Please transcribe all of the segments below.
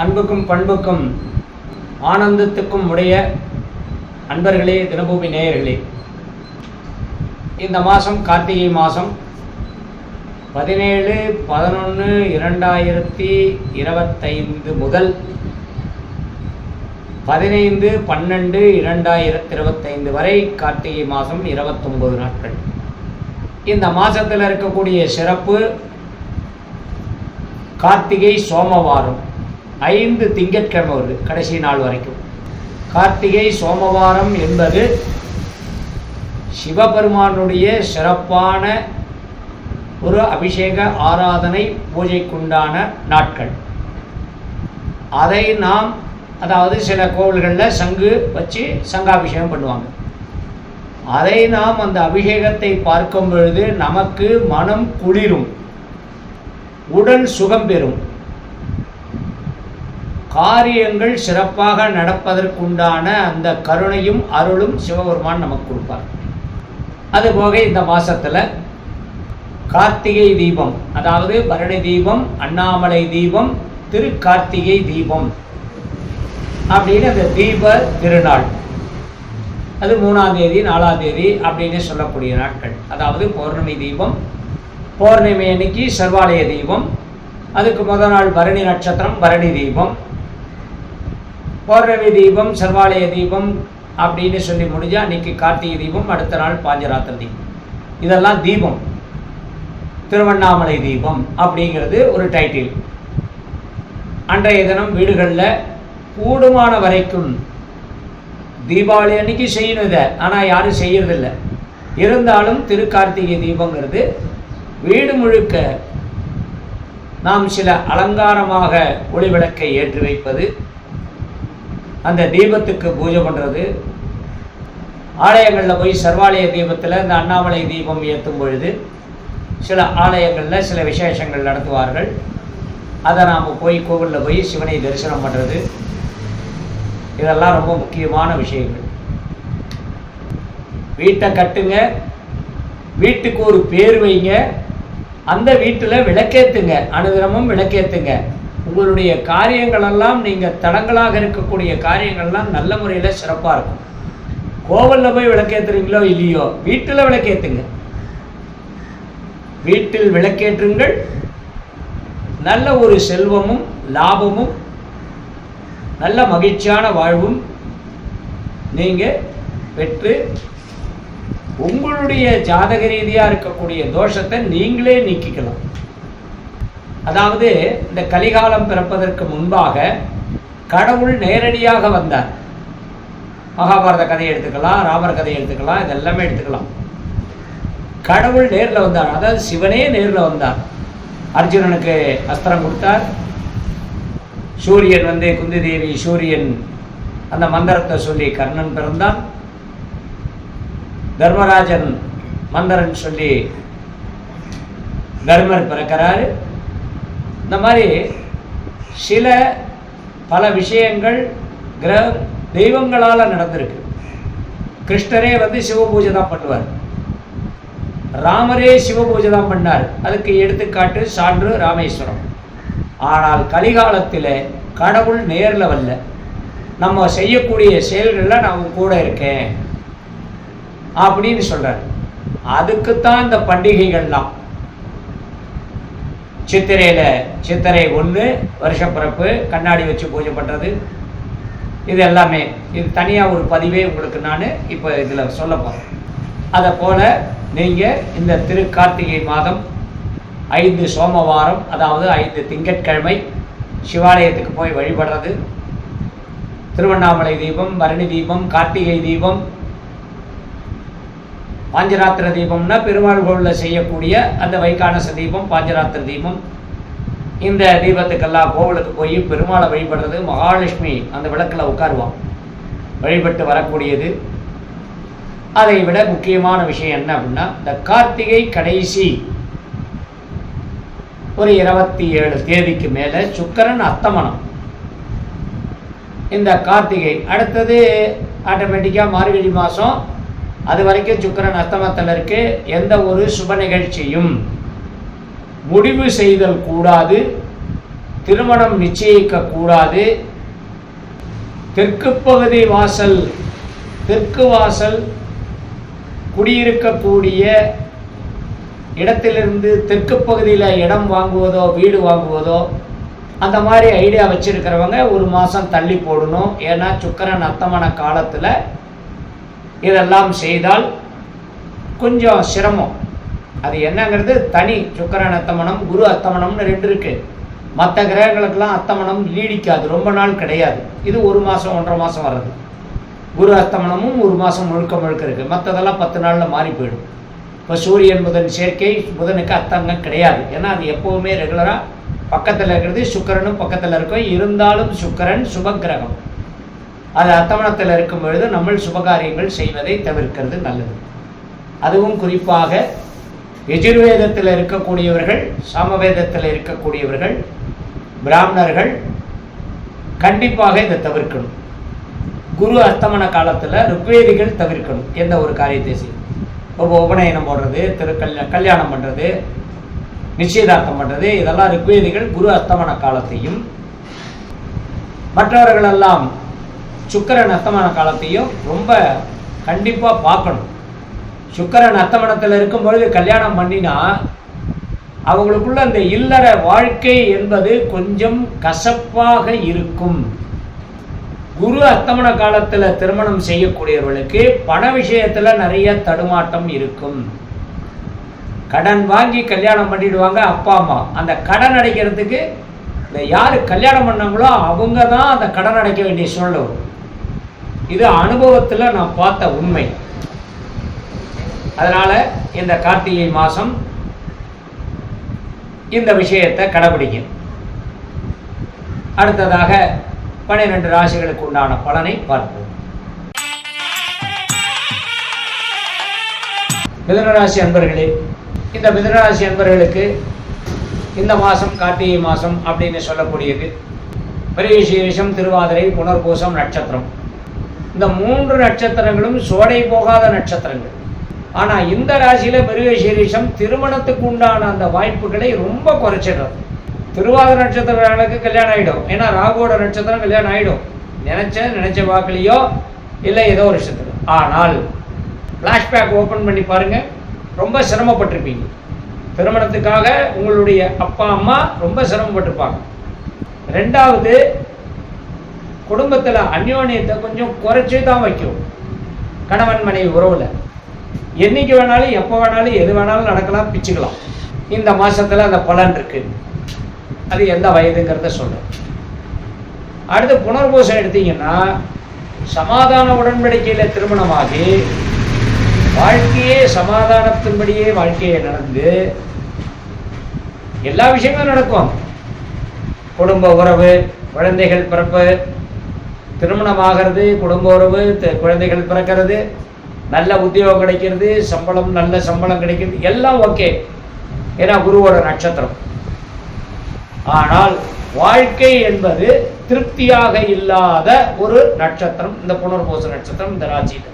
அன்புக்கும் பண்புக்கும் ஆனந்தத்துக்கும் உடைய அன்பர்களே தினபூமி நேயர்களே. இந்த மாதம் கார்த்திகை மாதம் பதினேழு பதினொன்று இரண்டாயிரத்தி இருபத்தைந்து முதல் பதினைந்து பன்னெண்டு இரண்டாயிரத்தி இருபத்தைந்து வரை கார்த்திகை மாதம் இருபத்தொம்பது நாட்கள். இந்த மாதத்தில் இருக்கக்கூடிய சிறப்பு கார்த்திகை சோமவாரம். ஐந்து திங்கட்கிழமை வருது கடைசி நாள் வரைக்கும். கார்த்திகை சோமவாரம் என்பது சிவபெருமானுடைய சிறப்பான ஒரு அபிஷேக ஆராதனை பூஜைக்குண்டான நாட்கள். அதை நாம் அதாவது சில கோவில்களில் சங்கு வச்சு சங்காபிஷேகம் பண்ணுவாங்க. அதை நாம் அந்த அபிஷேகத்தை பார்க்கும் பொழுது நமக்கு மனம் குளிரும். உடல் சுகம் பெறும். காரியங்கள் சிறப்பாக நடப்பதற்குண்டான அந்த கருணையும் அருளும் சிவபெருமான் நமக்கு கொடுப்பார். அதுபோக இந்த மாதத்தில் கார்த்திகை தீபம் அதாவது பரணி தீபம் அண்ணாமலை தீபம் திரு கார்த்திகை தீபம் அப்படின்னு அந்த தீப திருநாள். அது மூணாம் தேதி நாலாம் தேதி அப்படின்னு சொல்லக்கூடிய நாட்கள். அதாவது பௌர்ணமி தீபம் பௌர்ணமி அன்னைக்கு சர்வாலய தீபம் அதுக்கு முதல் நாள் பரணி நட்சத்திரம் பரணி தீபம் பௌர்ணமி தீபம் சர்வாலய தீபம் அப்படின்னு சொல்லி முடிஞ்சா அன்னைக்கு கார்த்திகை தீபம் அடுத்த நாள் பாஞ்சராத்திர தீபம். இதெல்லாம் தீபம். திருவண்ணாமலை தீபம் அப்படிங்கிறது ஒரு டைட்டில் அன்றைய தினம் வீடுகளில் கூடுமான வரைக்கும் தீபாவளி அன்னைக்கு செய்யணும் இதை. ஆனால் யாரும் செய்யறதில்ல. இருந்தாலும் திருக்கார்த்திகை தீபங்கிறது வீடு முழுக்க நாம் சில அலங்காரமாக ஒளி விளக்கை ஏற்றி வைப்பது அந்த தீபத்துக்கு பூஜை பண்ணுறது ஆலயங்களில் போய் சர்வாலய தீபத்தில் இந்த அண்ணாமலை தீபம் ஏற்றும் பொழுது சில ஆலயங்களில் சில விசேஷங்கள் நடத்துவார்கள். அதை நாம் போய் கோவிலில் போய் சிவனை தரிசனம் பண்ணுறது இதெல்லாம் ரொம்ப முக்கியமான விஷயங்கள். வீட்டை கட்டுங்க. வீட்டுக்கு ஒரு பேர் வைங்க. அந்த வீட்டில் விளக்கேத்துங்க. அனுதினமும் விளக்கேத்துங்க. உங்களுடைய காரியங்களெல்லாம் நீங்கள் தடங்களாக இருக்கக்கூடிய காரியங்கள்லாம் நல்ல முறையில் சிறப்பாக இருக்கும். கோவலில் போய் விளக்கேற்றுறீங்களோ இல்லையோ வீட்டில் விளக்கேத்துங்க. வீட்டில் விளக்கேற்றுங்கள். நல்ல ஒரு செல்வமும் லாபமும் நல்ல மகிழ்ச்சியான வாழ்வும் நீங்கள் பெற்று உங்களுடைய ஜாதக ரீதியாக இருக்கக்கூடிய தோஷத்தை நீங்களே நீக்கிக்கலாம். அதாவது இந்த கலிகாலம் பிறப்பதற்கு முன்பாக கடவுள் நேரடியாக வந்தார். மகாபாரத கதையை எடுத்துக்கலாம் ராமர் கதையை எடுத்துக்கலாம் இதெல்லாமே எடுத்துக்கலாம். கடவுள் நேரில் வந்தார். அதாவது சிவனே நேரில் வந்தார். அர்ஜுனனுக்கு அஸ்திரம் கொடுத்தார். சூரியன் வந்து குந்தி தேவி சூரியன் அந்த மந்திரத்தை சொல்லி கர்ணன் பிறந்தான். தர்மராஜன் மந்திரன் சொல்லி தர்மர் பிறக்கிறாரு. இந்த மாதிரி சில பல விஷயங்கள் கிரக தெய்வங்களால் நடந்திருக்கு. கிருஷ்ணரே வந்து சிவ பூஜை தான் பண்ணுவார். ராமரே சிவ பூஜை தான் பண்ணார். அதுக்கு எடுத்துக்காட்டு சான்று ராமேஸ்வரம். ஆனால் கலிகாலத்தில் கடவுள் நேரில் வரல. நம்ம செய்யக்கூடிய செயல்களில் நான் கூட இருக்கேன். அப்படின்னு சொல்கிறார் அதுக்குத்தான் இந்த பண்டிகைகள்லாம். சித்திரையில் சித்திரை ஒன்று வருஷப்பிறப்பு கண்ணாடி வச்சு பூஜை பண்ணுறது இது எல்லாமே. இது தனியாக ஒரு பதிவே உங்களுக்கு நான் இப்போ இதில் சொல்ல போகிறேன் அதை போல் நீங்கள் இந்த திரு கார்த்திகை மாதம் ஐந்து சோமவாரம் அதாவது ஐந்து திங்கட்கிழமை சிவாலயத்துக்கு போய் வழிபடுறது. திருவண்ணாமலை தீபம் பரணி தீபம் கார்த்திகை தீபம் பாஞ்சராத்திர தீபம்னா பெருமாள் கோவிலில் செய்யக்கூடிய அந்த வைகானச தீபம் பாஞ்சராத்திர தீபம். இந்த தீபத்துக்கெல்லாம் கோவிலுக்கு போய் பெருமாளை வழிபடுறது மகாலட்சுமி அந்த விளக்கில் உட்காருவான். வழிபட்டு வரக்கூடியது. அதை விட முக்கியமான விஷயம் என்ன அப்படின்னா இந்த கார்த்திகை கடைசி ஒரு இருபத்தி ஏழு தேதிக்கு மேலே சுக்கரன் அத்தமனம் இந்த கார்த்திகை அடுத்தது ஆட்டோமேட்டிக்காக மார்கழி மாதம் அது வரைக்கும் சுக்கரன் அஸ்தமத்தில் இருக்கு. எந்த ஒரு சுப நிகழ்ச்சியும் முடிவு செய்தல் கூடாது. திருமணம் நிச்சயிக்க கூடாது. தெற்கு பகுதி வாசல் தெற்கு வாசல் குடியிருக்கக்கூடிய இடத்திலிருந்து தெற்கு பகுதியில் இடம் வாங்குவதோ வீடு வாங்குவதோ அந்த மாதிரி ஐடியா வச்சுருக்கிறவங்க ஒரு மாதம் தள்ளி போடணும். ஏன்னா சுக்கரன் அத்தமான காலத்தில் இதெல்லாம் செய்தால் கொஞ்சம் சிரமம். அது என்னங்கிறது தனி சுக்கரன் அத்தமனம் குரு அத்தமனம்னு ரெண்டு இருக்குது மற்ற கிரகங்களுக்கெல்லாம் அத்தமனம் நீடிக்காது ரொம்ப நாள் கிடையாது. இது ஒரு மாதம் ஒன்றரை மாதம் வர்றது. குரு அஸ்தமனமும் ஒரு மாதம் முழுக்க முழுக்க இருக்குது மற்றதெல்லாம் பத்து நாளில் மாறி போயிடும். இப்போ சூரியன் புதன் சேர்க்கை புதனுக்கு அத்தங்கம் கிடையாது. ஏன்னா அது எப்போவுமே ரெகுலராக பக்கத்தில் இருக்கிறது சுக்கரனும் பக்கத்தில் இருக்கும். இருந்தாலும் சுக்கரன் சுபகிரகம் அது அத்தமனத்தில் இருக்கும் பொழுது நம்ம சுபகாரியங்கள் செய்வதை தவிர்க்கிறது நல்லது. அதுவும் குறிப்பாக எஜுர்வேதத்தில் இருக்கக்கூடியவர்கள் சாமவேதத்தில் இருக்கக்கூடியவர்கள் பிராமணர்கள் கண்டிப்பாக இதை தவிர்க்கணும். குரு அஸ்தமன காலத்தில் ருக்வேதிகள் தவிர்க்கணும் எந்த ஒரு காரியத்தை செய்யும் இப்போ உபநயனம் போடுறது திரு கல்யாணம் பண்ணுறது நிச்சயதார்த்தம் பண்ணுறது இதெல்லாம் ருக்வேதிகள் குரு அஸ்தமன காலத்தையும் மற்றவர்களெல்லாம் சுக்கரன் அஸ்தமான காலத்தையும் ரொம்ப கண்டிப்பாக பார்க்கணும். சுக்கரன் அஸ்தமனத்தில் இருக்கும் பொழுது கல்யாணம் பண்ணினா அவங்களுக்குள்ள அந்த இல்லற வாழ்க்கை என்பது கொஞ்சம் கசப்பாக இருக்கும். குரு அஸ்தமன காலத்தில் திருமணம் செய்யக்கூடியவர்களுக்கு பண விஷயத்தில் நிறைய தடுமாட்டம் இருக்கும். கடன் வாங்கி கல்யாணம் பண்ணிடுவாங்க அப்பா அம்மா. அந்த கடன் அடைக்கிறதுக்கு இந்த யார் கல்யாணம் பண்ணாங்களோ அவங்க தான் அந்த கடன் அடைக்க வேண்டிய சூழ்நிலை வரும். இது அனுபவத்தில் நான் பார்த்த உண்மை. அதனால் இந்த கார்த்திகை மாதம் இந்த விஷயத்தை கடைபிடிங்க அடுத்ததாக பன்னிரெண்டு ராசிகளுக்கு உண்டான பலனை பார்ப்போம். மிதனராசி அன்பர்களே இந்த மிதனராசி அன்பர்களுக்கு இந்த மாதம் கார்த்திகை மாதம் அப்படின்னு சொல்லக்கூடியது. பரிசீரிஷம் திருவாதிரை புனர்பூசம் நட்சத்திரம். இந்த மூன்று நட்சத்திரங்களும் சோடை போகாத நட்சத்திரங்கள். ஆனால் இந்த ராசியில் மிருகசீரிஷம் திருமணத்துக்கு உண்டான அந்த வாய்ப்புகளை ரொம்ப குறைச்சிடுறது. திருவாத நட்சத்திரங்களுக்கு கல்யாணம் ஆகிடும் ஏன்னா ராகுவோட நட்சத்திரம் கல்யாணம் ஆகிடும் நினச்ச நினச்ச வாக்குலையோ இல்லை ஏதோ ஒரு நட்சத்திரம் ஆனால் ஃப்ளாஷ்பேக் ஓப்பன் பண்ணி பாருங்கள் ரொம்ப சிரமப்பட்டிருப்பீங்க. திருமணத்துக்காக உங்களுடைய அப்பா அம்மா ரொம்ப சிரமப்பட்டிருப்பாங்க. ரெண்டாவது குடும்பத்தில் அந்யோன்யத்தை கொஞ்சம் குறைச்சி தான் வைக்கும். கணவன் மனைவி உறவில். என்னைக்கு வேணாலும் எப்போ வேணாலும் எது வேணாலும் நடக்கலாம் பிச்சுக்கலாம். இந்த மாதத்தில் அந்த பலன் இருக்கு. அது எந்த வயதுங்கிறத சொல்கிறேன் அடுத்து புனர்பூசம் எடுத்தீங்கன்னா சமாதான உடன்படிக்கையில் திருமணமாகி வாழ்க்கையே சமாதானத்தின்படியே வாழ்க்கையை நடந்து எல்லா விஷயங்களும் நடக்கும். குடும்ப உறவு குழந்தைகள் பிறப்பு திருமணமாகிறது குடும்ப உறவு குழந்தைகள் பிறக்கிறது நல்ல உத்தியோகம் கிடைக்கிறது சம்பளம் நல்ல சம்பளம் கிடைக்கிறது எல்லாம் ஓகே. ஏன்னா குருவோட நட்சத்திரம். ஆனால் வாழ்க்கை என்பது திருப்தியாக இல்லாத ஒரு நட்சத்திரம். இந்த புனர்போச நட்சத்திரம் இந்த ராசியில்.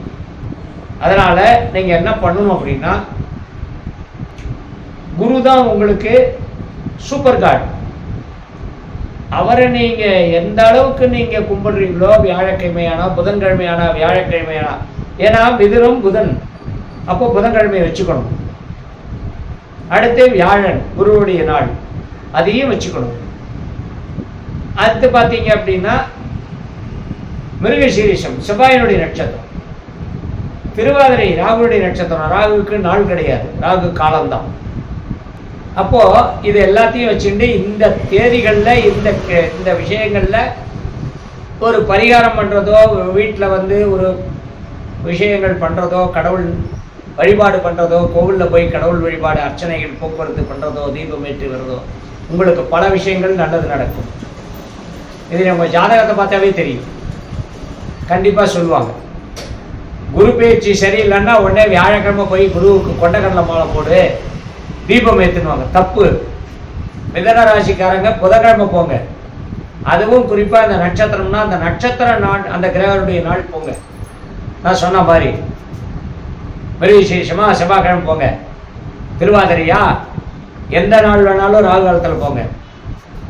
அதனால நீங்க என்ன பண்ணணும் அப்படின்னா குரு தான் உங்களுக்கு சூப்பர் கார்டு அவரை நீங்க எந்த அளவுக்கு நீங்க கும்பிடுறீங்களோ வியாழக்கிழமையானா புதன்கிழமையானா வியாழக்கிழமையானா? ஏன்னா மிதுனம் புதன். அப்போ புதன்கிழமை வச்சுக்கணும். அடுத்து வியாழன் குருவுடைய நாள். அதையும் வச்சுக்கணும். அடுத்து பார்த்தீங்க அப்படின்னா மிருகசீரிஷம் செவ்வாயினுடைய நட்சத்திரம். திருவாதிரை ராகுடைய நட்சத்திரம். ராகுவுக்கு நாள் கிடையாது. ராகு காலம்தான். அப்போ இது எல்லாத்தையும் வச்சுட்டு இந்த தேதிகளில் இந்த இந்த விஷயங்களில் ஒரு பரிகாரம் பண்ணுறதோ வீட்டில் வந்து ஒரு விஷயங்கள் பண்ணுறதோ கடவுள் வழிபாடு பண்ணுறதோ கோவிலில் போய் கடவுள் வழிபாடு அர்ச்சனைகள் போக்குவரத்து பண்ணுறதோ தீபம் ஏற்றி வருதோ உங்களுக்கு பல விஷயங்கள் நல்லது நடக்கும். இது நம்ம ஜாதகத்தை பார்த்தாவே தெரியும். கண்டிப்பாக சொல்லுவாங்க. குரு பேச்சு சரியில்லைன்னா உடனே வியாழக்கிழமை போய் குருவுக்கு கொண்டக்கடலை மாலை போடு. தீபம் ஏற்றுனுவாங்க தப்பு. மிதன ராசிக்காரங்க புதன்கிழமை போங்க. அதுவும் குறிப்பாக அந்த நட்சத்திரம்னா அந்த நட்சத்திர நாள் அந்த கிரகனுடைய நாள் போங்க. நான் சொன்ன மாதிரி. விசேஷமாக செவ்வாய்க்கிழமை போங்க. திருவாதிரையா? எந்த நாள் வேணாலும் ராகு காலத்தில் போங்க.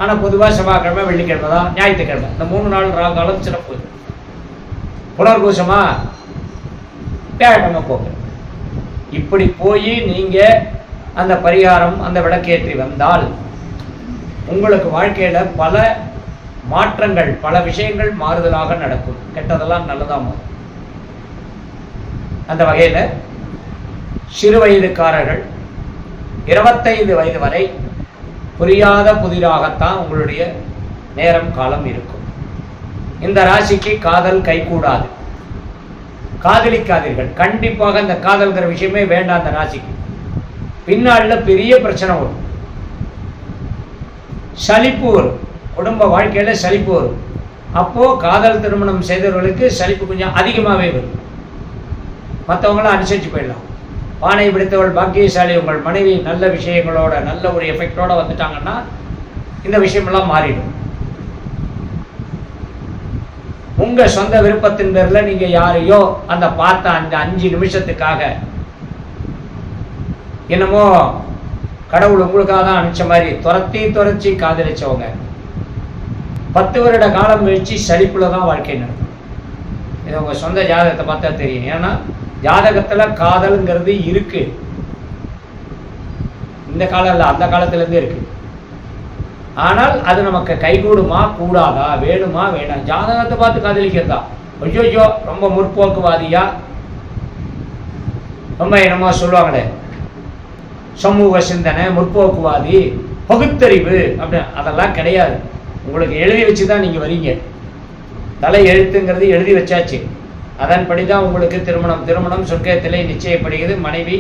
ஆனால் பொதுவாக செவ்வாய்க்கிழமை வெள்ளிக்கிழமை தான் ஞாயிற்றுக்கிழமை. இந்த மூணு நாள் ராகு காலம் சிறப்பு. புனர்கூசமாக வியாழக்கிழமை போங்க. இப்படி போய் நீங்கள் அந்த பரிகாரம் அந்த விளக்கேற்றி வந்தால் உங்களுக்கு வாழ்க்கையில பல மாற்றங்கள் பல விஷயங்கள் மாறுதலாக நடக்கும். கெட்டதெல்லாம் நல்லதா மாறும். அந்த வகையில சிறு வயதுக்காரர்கள் இருபத்தைந்து வயது வரை புரியாத புதிராகத்தான் உங்களுடைய நேரம் காலம் இருக்கும். இந்த ராசிக்கு காதல் கைகூடாது. காதலிக்காதீர்கள். கண்டிப்பாக இந்த காதல்கிற விஷயமே வேண்டாம் அந்த ராசிக்கு. பின்னால பெரிய பிரச்சனை வரும். சலிப்பு வரும். குடும்ப வாழ்க்கையில சலிப்பு வரும். அப்போ காதல் திருமணம் செய்தவர்களுக்கு சலிப்பு கொஞ்சம் அதிகமாகவே வரும். மற்றவங்களும் அனுசரிச்சு போயிடலாம். பானை பிடித்தவள் பாக்கியசாலி உங்கள் மனைவி நல்ல விஷயங்களோட நல்ல ஒரு எஃபெக்டோட வந்துட்டாங்கன்னா இந்த விஷயமெல்லாம் மாறிடும். உங்க சொந்த விருப்பத்தின் பேர்ல நீங்க யாரையோ அந்த பார்த்த அந்த அஞ்சு நிமிஷத்துக்காக என்னமோ கடவுள் உங்களுக்காக தான் அனுப்பிச்ச மாதிரி துரத்தி துரச்சி காதலிச்சவங்க. பத்து வருட காலம் கழிச்சு சலிப்புல தான் வாழ்க்கை நடக்கும். இது உங்க சொந்த ஜாதகத்தை பார்த்தா தெரியும். ஏன்னா ஜாதகத்துல காதல்ங்கிறது இருக்கு. இந்த காலம் இல்லை அந்த காலத்துல இருந்தே இருக்கு. ஆனால் அது நமக்கு கைகூடுமா கூடாதா வேணுமா வேணாம். ஜாதகத்தை பார்த்து காதலிக்கிறதா? ஐயோ ரொம்ப முற்போக்குவாதியா? ரொம்ப என்னமோ சொல்லுவாங்களே. சமூக சிந்தனை முற்போக்குவாதி பகுத்தறிவு அப்படின்னு அதெல்லாம் கிடையாது. உங்களுக்கு எழுதி வச்சு தான் நீங்கள் வரீங்க. தலை எழுத்துங்கிறது எழுதி வச்சாச்சு. அதன்படி தான் உங்களுக்கு திருமணம். திருமணம் சொர்க்கத்திலே நிச்சயப்படுகிறது. மனைவி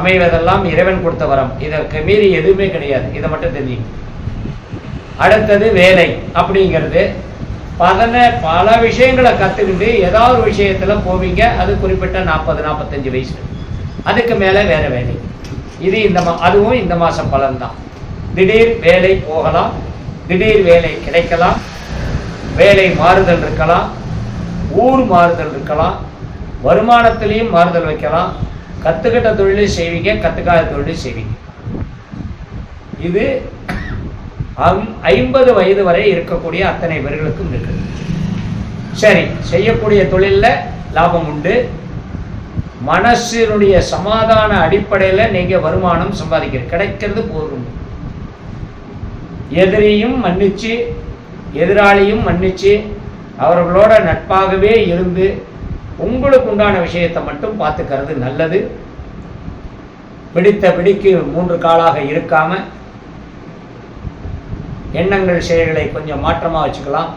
அமைவதெல்லாம் இறைவன் கொடுத்த வரம். இதற்கு மீறி எதுவுமே கிடையாது. இதை மட்டும் தெரியும் அடுத்தது வேலை அப்படிங்கிறது. பதன பல விஷயங்களை கற்றுக்கிட்டு ஏதாவது ஒரு விஷயத்தில் போவீங்க. அது குறிப்பிட்ட நாற்பது நாற்பத்தஞ்சு வயசு. அதுக்கு மேலே வேறு வேலை. இது இந்த மா அதுவும் இந்த மாதம் பலன்தான். திடீர் வேலை போகலாம் திடீர் வேலை கிடைக்கலாம் வேலை மாறுதல் இருக்கலாம் ஊர் மாறுதல் இருக்கலாம் வருமானத்திலையும் மாறுதல் வைக்கலாம். கற்றுக்கிட்ட தொழிலையும் செய்வீங்க கற்றுக்காத தொழிலையும் செய்வீங்க. இது அம்- ஐம்பது வயது வரை இருக்கக்கூடிய அத்தனை பேர்களுக்கும் இருக்குது. சரி செய்யக்கூடிய தொழிலில் லாபம் உண்டு. மனசினுடைய சமாதான அடிப்படையில் நீங்கள் வருமானம் சம்பாதிக்கிறது கிடைக்கிறது போதும். எதிரியும் மன்னிச்சு எதிராளியும் மன்னிச்சு அவர்களோட நட்பாகவே இருந்து உங்களுக்கு உண்டான விஷயத்தை மட்டும் பார்த்துக்கிறது நல்லது. பிடித்த பிடிக்கு மூன்று காலாக இருக்காம எண்ணங்கள் செயல்களை கொஞ்சம் மாற்றமாக வச்சுக்கலாம்.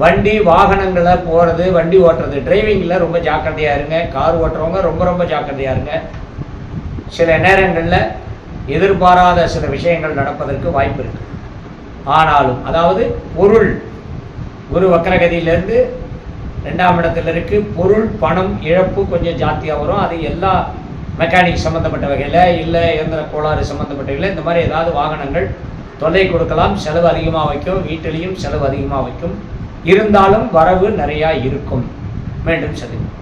வண்டி வாகனங்களை போகிறது வண்டி ஓட்டுறது. டிரைவிங்கில் ரொம்ப ஜாக்கிரதையாக இருங்க. கார் ஓட்டுறவங்க ரொம்ப ரொம்ப ஜாக்கிரதையாக இருங்க. சில நேரங்களில் எதிர்பாராத சில விஷயங்கள் நடப்பதற்கு வாய்ப்பு இருக்கு. ஆனாலும் அதாவது பொருள் குரு வக்கரகதியிலேருந்து ரெண்டாம் இடத்துல இருக்கு. பொருள் பணம் இழப்பு கொஞ்சம் ஜாஸ்தியாக வரும். அது எல்லா மெக்கானிக் சம்மந்தப்பட்ட வகையில் இல்லை இயந்திர கோளாறு சம்மந்தப்பட்ட வகையில் இந்த மாதிரி ஏதாவது வாகனங்கள் தொல்லை கொடுக்கலாம். செலவு அதிகமாக வைக்கும். வீட்டிலையும் செலவு அதிகமாக வைக்கும். இருந்தாலும் வரவு நிறையா இருக்கும். மீண்டும் சந்திப்போம்.